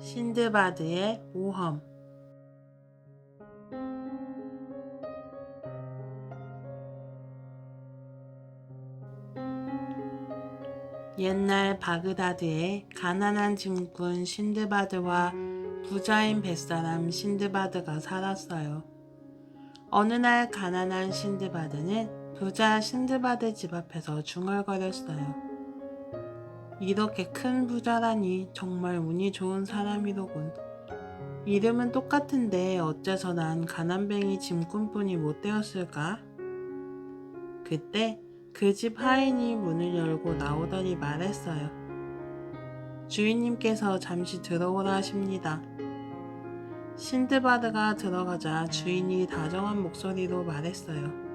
신드바드의 모험 옛날 바그다드에 가난한 짐꾼 신드바드와 부자인 뱃사람 신드바드가 살았어요. 어느 날 가난한 신드바드는 부자 신드바드 집 앞에서 중얼거렸어요. 이렇게 큰 부자라니 정말 운이 좋은 사람이로군. 이름은 똑같은데 어째서 난 가난뱅이 짐꾼뿐이 못 되었을까? 그때 그 집 하인이 문을 열고 나오더니 말했어요. 주인님께서 잠시 들어오라 하십니다. 신드바드가 들어가자 주인이 다정한 목소리로 말했어요.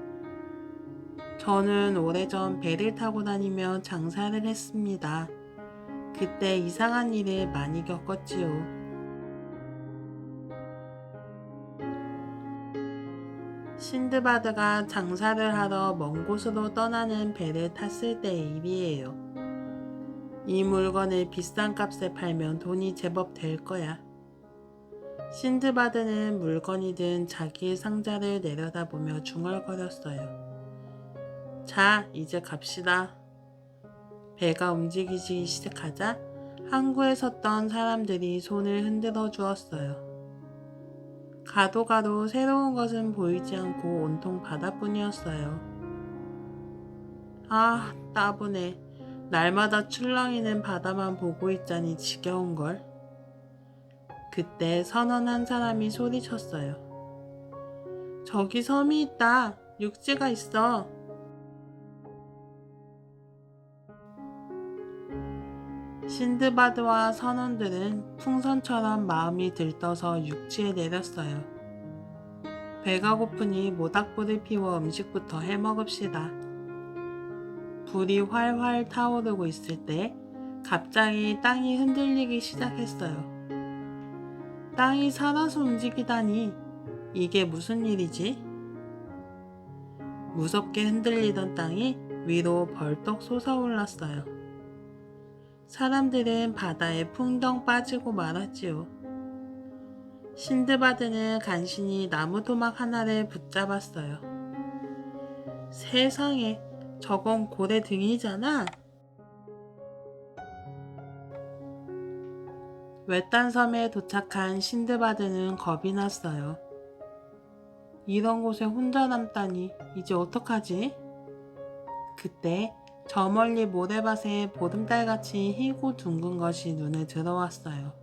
저는 오래전 배를 타고 다니며 장사를 했습니다. 그때 이상한 일을 많이 겪었지요. 신드바드가 장사를 하러 먼 곳으로 떠나는 배를 탔을 때의 일이에요. 이 물건을 비싼 값에 팔면 돈이 제법 될 거야. 신드바드는 물건이 든 자기의 상자를 내려다보며 중얼거렸어요. 자, 이제 갑시다. 배가 움직이기 시작하자 항구에 섰던 사람들이 손을 흔들어 주었어요. 가도 가도 새로운 것은 보이지 않고 온통 바다뿐이었어요. 아, 따분해. 날마다 출렁이는 바다만 보고 있자니 지겨운걸. 그때 선언한 사람이 소리쳤어요. 저기 섬이 있다. 육지가 있어. 신드바드와 선원들은 풍선처럼 마음이 들떠서 육지에 내렸어요. 배가 고프니 모닥불을 피워 음식부터 해 먹읍시다. 불이 활활 타오르고 있을 때 갑자기 땅이 흔들리기 시작했어요. 땅이 살아서 움직이다니 이게 무슨 일이지? 무섭게 흔들리던 땅이 위로 벌떡 솟아올랐어요. 사람들은 바다에 풍덩 빠지고 말았지요. 신드바드는 간신히 나무 토막 하나를 붙잡았어요. 세상에, 저건 고래 등이잖아. 외딴 섬에 도착한 신드바드는 겁이 났어요. 이런 곳에 혼자 남다니 이제 어떡하지? 그때 저 멀리 모래밭에 보름달같이 희고 둥근 것이 눈에 들어왔어요.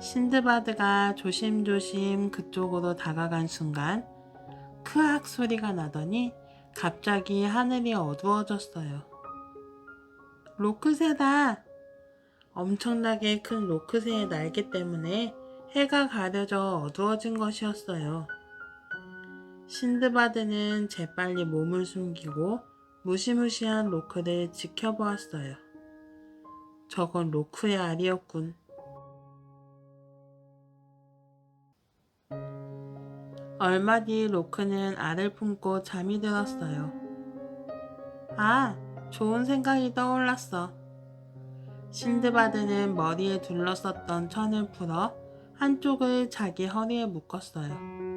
신드바드가 조심조심 그쪽으로 다가간 순간 크악 소리가 나더니 갑자기 하늘이 어두워졌어요. 로크새다! 엄청나게 큰 로크새의 날개 때문에 해가 가려져 어두워진 것이었어요. 신드바드는 재빨리 몸을 숨기고 무시무시한 로크를 지켜보았어요. 저건 로크의 알이었군. 얼마 뒤 로크는 알을 품고 잠이 들었어요. 아, 좋은 생각이 떠올랐어. 신드바드는 머리에 둘러썼던 천을 풀어 한쪽을 자기 허리에 묶었어요.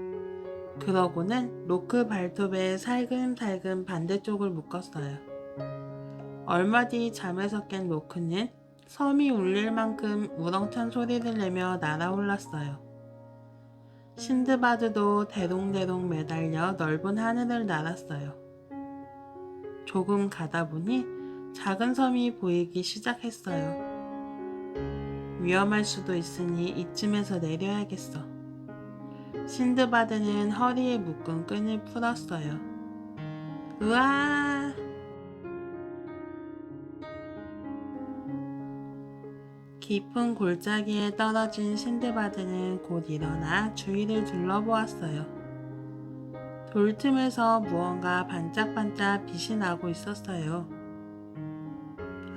그러고는 로크 발톱에 살금살금 반대쪽을 묶었어요. 얼마 뒤 잠에서 깬 로크는 섬이 울릴 만큼 우렁찬 소리를 내며 날아올랐어요. 신드바드도 대롱대롱 매달려 넓은 하늘을 날았어요. 조금 가다 보니 작은 섬이 보이기 시작했어요. 위험할 수도 있으니 이쯤에서 내려야겠어. 신드바드는 허리에 묶은 끈을 풀었어요. 으아! 깊은 골짜기에 떨어진 신드바드는 곧 일어나 주위를 둘러보았어요. 돌 틈에서 무언가 반짝반짝 빛이 나고 있었어요.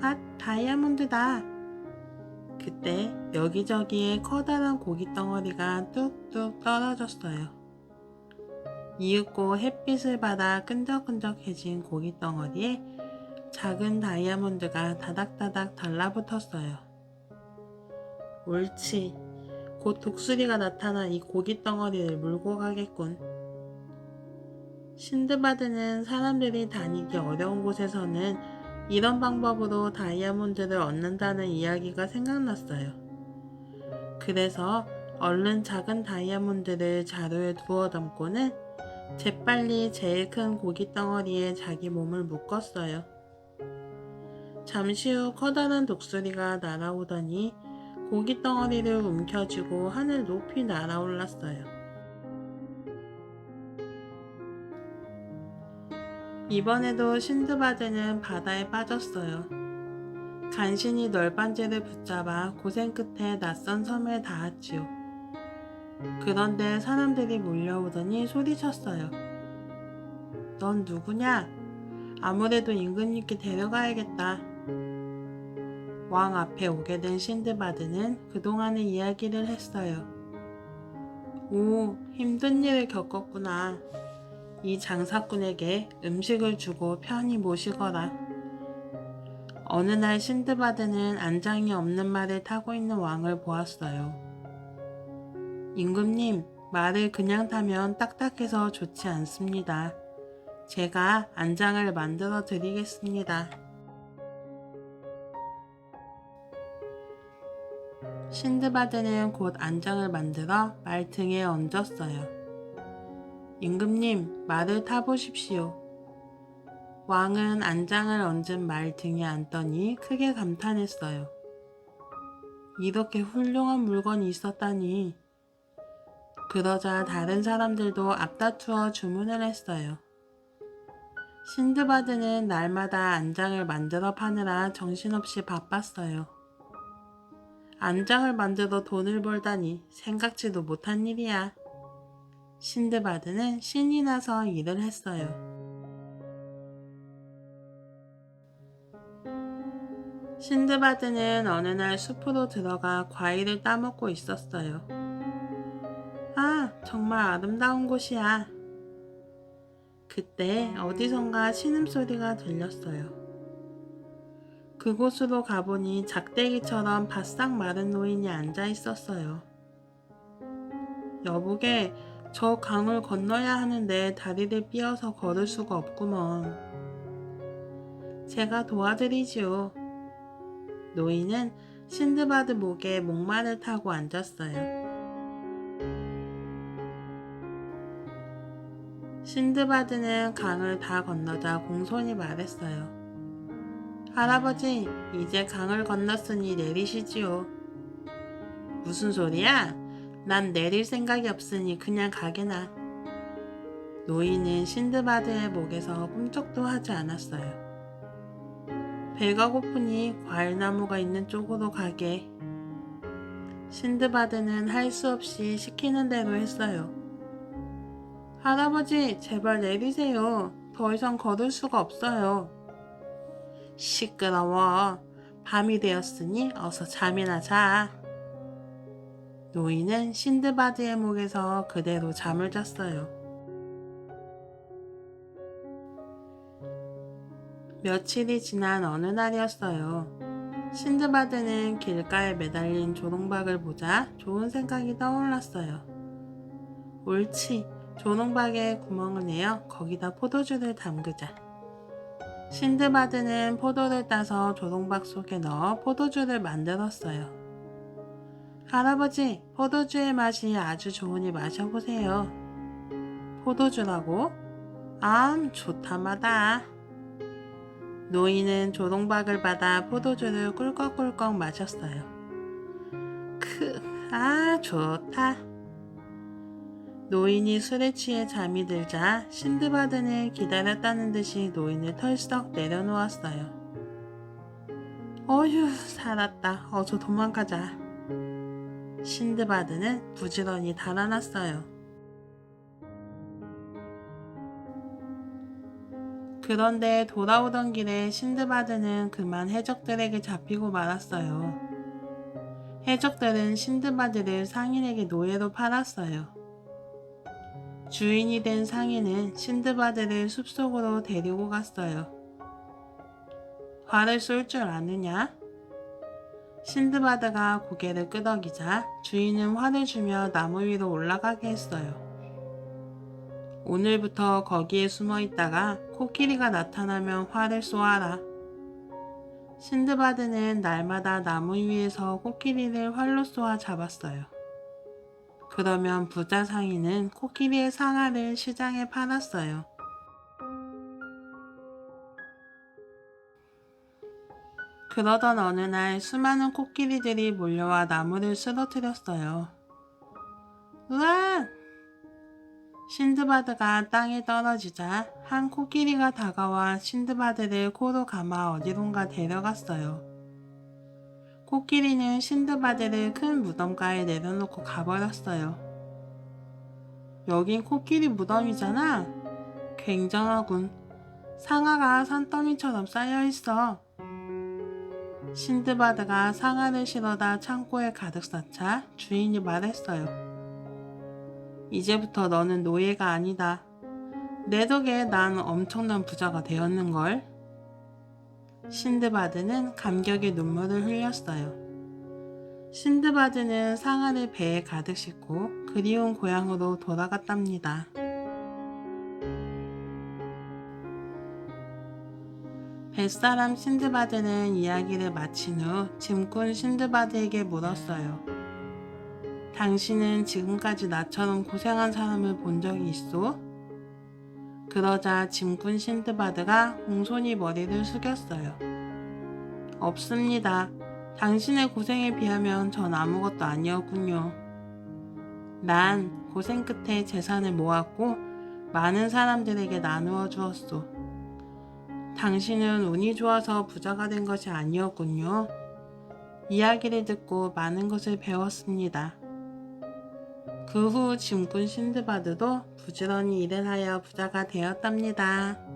아, 다이아몬드다! 그때 여기저기에 커다란 고기 덩어리가 뚝뚝 떨어졌어요. 이윽고 햇빛을 받아 끈적끈적해진 고기 덩어리에 작은 다이아몬드가 다닥다닥 달라붙었어요. 옳지. 곧 독수리가 나타나 이 고기 덩어리를 물고 가겠군. 신드바드는 사람들이 다니기 어려운 곳에서는 이런 방법으로 다이아몬드를 얻는다는 이야기가 생각났어요. 그래서 얼른 작은 다이아몬드를 자루에 두어 담고는 재빨리 제일 큰 고기 덩어리에 자기 몸을 묶었어요. 잠시 후 커다란 독수리가 날아오더니 고기 덩어리를 움켜쥐고 하늘 높이 날아올랐어요. 이번에도 신드바드는 바다에 빠졌어요. 간신히 널빤지를 붙잡아 고생 끝에 낯선 섬에 닿았지요. 그런데 사람들이 몰려오더니 소리쳤어요. 넌 누구냐? 아무래도 임금님께 데려가야겠다. 왕 앞에 오게 된 신드바드는 그동안의 이야기를 했어요. 오, 힘든 일을 겪었구나. 이 장사꾼에게 음식을 주고 편히 모시거라. 어느 날 신드바드는 안장이 없는 말을 타고 있는 왕을 보았어요. 임금님, 말을 그냥 타면 딱딱해서 좋지 않습니다. 제가 안장을 만들어 드리겠습니다. 신드바드는 곧 안장을 만들어 말 등에 얹었어요. 임금님, 말을 타보십시오. 왕은 안장을 얹은 말 등에 앉더니 크게 감탄했어요. 이렇게 훌륭한 물건이 있었다니. 그러자 다른 사람들도 앞다투어 주문을 했어요. 신드바드는 날마다 안장을 만들어 파느라 정신없이 바빴어요. 안장을 만들어 돈을 벌다니 생각지도 못한 일이야. 신드바드는 신이 나서 일을 했어요. 신드바드는 어느 날 숲으로 들어가 과일을 따먹고 있었어요. 아, 정말 아름다운 곳이야. 그때 어디선가 신음소리가 들렸어요. 그곳으로 가보니 작대기처럼 바싹 마른 노인이 앉아 있었어요. 여보게, 저 강을 건너야 하는데 다리를 삐어서 걸을 수가 없구먼. 제가 도와드리지요. 노인은 신드바드 목에 목마를 타고 앉았어요. 신드바드는 강을 다 건너자 공손히 말했어요. 할아버지, 이제 강을 건넜으니 내리시지요. 무슨 소리야? 난 내릴 생각이 없으니 그냥 가게나. 노인은 신드바드의 목에서 꿈쩍도 하지 않았어요. 배가 고프니 과일나무가 있는 쪽으로 가게. 신드바드는 할 수 없이 시키는 대로 했어요. 할아버지, 제발 내리세요. 더 이상 걸을 수가 없어요. 시끄러워. 밤이 되었으니 어서 잠이나 자. 노인은 신드바드의 목에서 그대로 잠을 잤어요. 며칠이 지난 어느 날이었어요. 신드바드는 길가에 매달린 조롱박을 보자 좋은 생각이 떠올랐어요. 옳지. 조롱박에 구멍을 내어 거기다 포도주를 담그자. 신드바드는 포도를 따서 조롱박 속에 넣어 포도주를 만들었어요. 할아버지, 포도주의 맛이 아주 좋으니 마셔보세요. 포도주라고? 암, 좋다마다. 노인은 조롱박을 받아 포도주를 꿀꺽꿀꺽 마셨어요. 크, 아, 좋다. 노인이 술에 취해 잠이 들자 신드바드는 기다렸다는 듯이 노인을 털썩 내려놓았어요. 어휴, 살았다. 어서 도망가자. 신드바드는 부지런히 달아났어요. 그런데 돌아오던 길에 신드바드는 그만 해적들에게 잡히고 말았어요. 해적들은 신드바드를 상인에게 노예로 팔았어요. 주인이 된 상인은 신드바드를 숲속으로 데리고 갔어요. 활을 쏠 줄 아느냐? 신드바드가 고개를 끄덕이자 주인은 화를 주며 나무 위로 올라가게 했어요. 오늘부터 거기에 숨어 있다가 코끼리가 나타나면 화를 쏘아라. 신드바드는 날마다 나무 위에서 코끼리를 활로 쏘아 잡았어요. 그러면 부자 상인은 코끼리의 상아를 시장에 팔았어요. 그러던 어느 날 수많은 코끼리들이 몰려와 나무를 쓰러뜨렸어요. 으아! 신드바드가 땅에 떨어지자 한 코끼리가 다가와 신드바드를 코로 감아 어디론가 데려갔어요. 코끼리는 신드바드를 큰 무덤가에 내려놓고 가버렸어요. 여긴 코끼리 무덤이잖아. 굉장하군. 상아가 산더미처럼 쌓여있어. 신드바드가 상아를 실어다 창고에 가득 쌓자 주인이 말했어요. 이제부터 너는 노예가 아니다. 내 덕에 난 엄청난 부자가 되었는걸. 신드바드는 감격의 눈물을 흘렸어요. 신드바드는 상아를 배에 가득 싣고 그리운 고향으로 돌아갔답니다. 뱃사람 신드바드는 이야기를 마친 후 짐꾼 신드바드에게 물었어요. 당신은 지금까지 나처럼 고생한 사람을 본 적이 있어? 그러자 짐꾼 신드바드가 공손히 머리를 숙였어요. 없습니다. 당신의 고생에 비하면 전 아무것도 아니었군요. 난 고생 끝에 재산을 모았고 많은 사람들에게 나누어 주었소. 당신은 운이 좋아서 부자가 된 것이 아니었군요. 이야기를 듣고 많은 것을 배웠습니다. 그 후 짐꾼 신드바드도 부지런히 일을 하여 부자가 되었답니다.